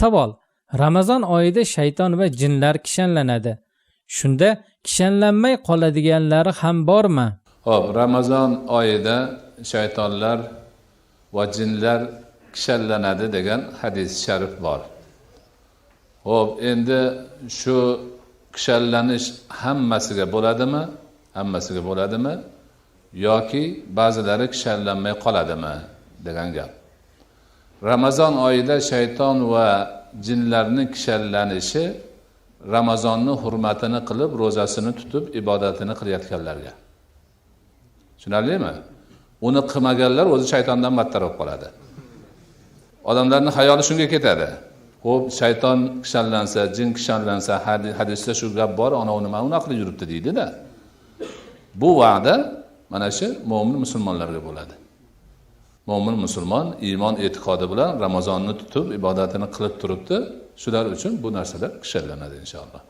savol ramazon oyida shayton va jinlar kishanlanadi shunda kishanlanmay qoladiganlari ham bormi Hop, Ramazon oyida shaytonlar va jinlar kishanlanadi degan hadis sharif bor. Hop, endi shu kishallanish hammasiga bo'ladimi? Hammasiga bo'ladimi? yoki ba'zilari kishanlanmay qoladimi degan gap. Ramazon oyida shayton va jinlarni kishallanishi Ramazonni hurmatini qilib, ro'zasini tutib, ibodatini qilayotganlarga. tushunarlimi? Uni qilmaganlar o'zi shaytondan battar bo'lib qoladi. Odamlarni hayoli shunga ketadi. Ho'p shayton kishanlansa jin kishanlansa hadisda shu gap bor anavi nima unaqa qilib yuribdi deydida. Bu va'da mana shu mo'min musulmonlarga bo'ladi. Mo'min musulmon iymon e'tiqodi bilan ramazonni tutib ibodatini qilib turibdi shular uchun bu narsalar kishanlanadi inshaalloh